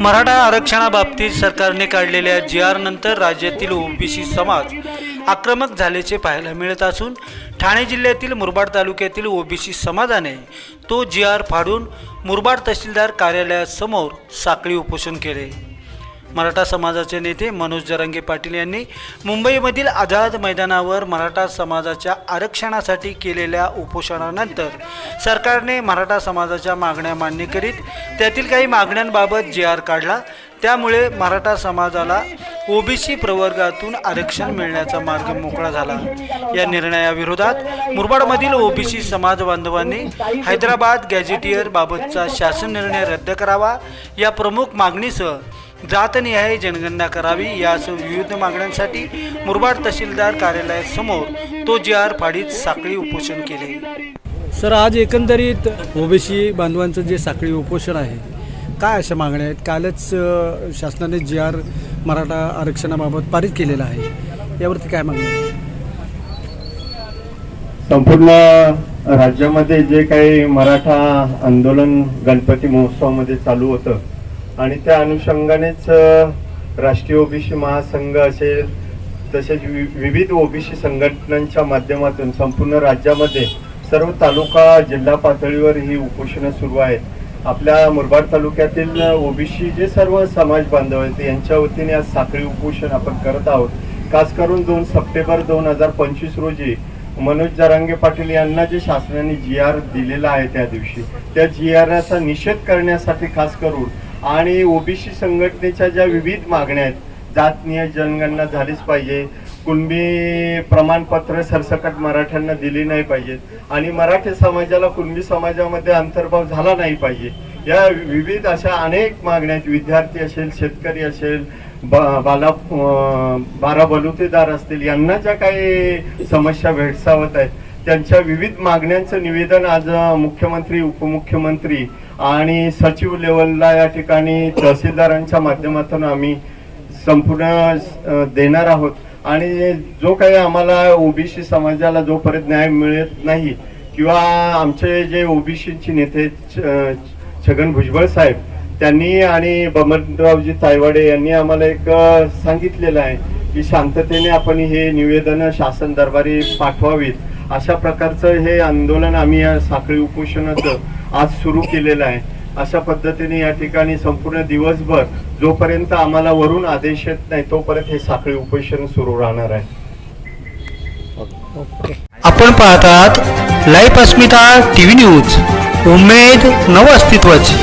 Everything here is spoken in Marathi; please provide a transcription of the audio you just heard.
मराठा आरक्षणाबाबतीत सरकारने काढलेल्या जी आर नंतर राज्यातील ओबीसी समाज आक्रमक झाल्याचे पाहायला मिळत असून ठाणे जिल्ह्यातील मुरबाड तालुक्यातील ओबीसी समाजाने तो जी आर फाडून मुरबाड तहसीलदार कार्यालयासमोर साखळी उपोषण केले. मराठा समाजाचे नेते मनोज जरांगे पाटील यांनी मुंबईमधील आझाद मैदानावर मराठा समाजाच्या आरक्षणासाठी केलेल्या उपोषणानंतर सरकारने मराठा समाजाच्या मागण्या मान्य करीत त्यातील काही मागण्यांबाबत जे आर काढला त्यामुळे मराठा समाजाला ओबीसी प्रवर्गातून आरक्षण मिळण्याचा मार्ग मोकळा झाला. या निर्णयाविरोधात मुरबाडमधील ओबीसी समाज बांधवांनी हैदराबाद गॅझेटियर बाबतचा शासन निर्णय रद्द करावा या प्रमुख मागणीसह जातनिहाय जनगणना करावी यासह विविध मागण्यांसाठी मुरबाड तहसीलदार कार्यालयासमोर तो जी आर फाडीत साखळी उपोषण केले. सर आज एकंदरीत ओबीसी बांधवांचं जे साखळी उपोषण आहे काय अशा मागण्या आहेत? कालच शासनाने जी आर मराठा आरक्षणाबाबत पारित केलेला आहे. यावरती काय मागणी आहे? संपूर्ण राज्यामध्ये जे काही मराठा आंदोलन गणपती महोत्सवामध्ये चालू होतं आणि त्या अनुषंगानेच राष्ट्रीय ओबीसी महासंघ असेल तसेच वि- विविध ओबीसी संघटनांच्या माध्यमातून संपूर्ण राज्यामध्ये सर्व तालुका जिल्हा पातळीवर ही उपोषणं सुरू आहेत. आपल्या मुरबाड तालुक्यातील ओबीसी जे सर्व समाज बांधव आहेत यांच्या वतीने आज साखळी उपोषण आपण करत आहोत. खास करून दोन सप्टेंबर दोन हजार पंचवीस रोजी मनोज जरांगे पाटील यांना जे शासनाने जी आर दिलेला आहे त्या दिवशी त्या जी आरचा निषेध करण्यासाठी खास करून आणि ओबीसी संघटनेच्या ज्या विविध मागण्या आहेत जातनीय जनगणना झालीच पाहिजे. कुणबी प्रमाणपत्र सरसकट मराठ्यांना दिली नाही पाहिजेत आणि मराठी समाजाला कुणबी समाजामध्ये अंतर्भाव झाला नाही पाहिजे. या विविध अशा अनेक मागण्या आहेत. विद्यार्थी असेल शेतकरी असेल ब- बाला बारा बलुतेदार असतील यांना ज्या काही समस्या भेडसावत आहेत त्यांच्या विविध मागण्यांचं निवेदन आज मुख्यमंत्री उपमुख्यमंत्री आणि सचिव लेवलला या ठिकाणी तहसीलदारांच्या माध्यमातून आम्ही संपूर्ण देणार आहोत. आणि जो काही आम्हाला ओबीसी समाजाला जोपर्यंत न्याय मिळत नाही किंवा आमचे जे ओबीसीचे नेते छ- छगन भुजबळ साहेब त्यांनी आणि बमनरावजी तायवाडे यांनी आम्हाला एक सांगितलेलं आहे की शांततेने आपण हे निवेदन शासन दरबारी पाठवावीत. अशा प्रकारचं हे आंदोलन आम्ही या साखळी उपोषणाचं आज सुरू केलेलं आहे. अशा पद्धतीने या ठिकाणी संपूर्ण दिवसभर जोपर्यंत आम्हाला वरून आदेश येत नाही तोपर्यंत हे साखळी उपोषण सुरू राहणार आहे. आपण पाहतात लाईव्ह अस्मिता टी व्ही न्यूज. उमेद नव अस्तित्वाची.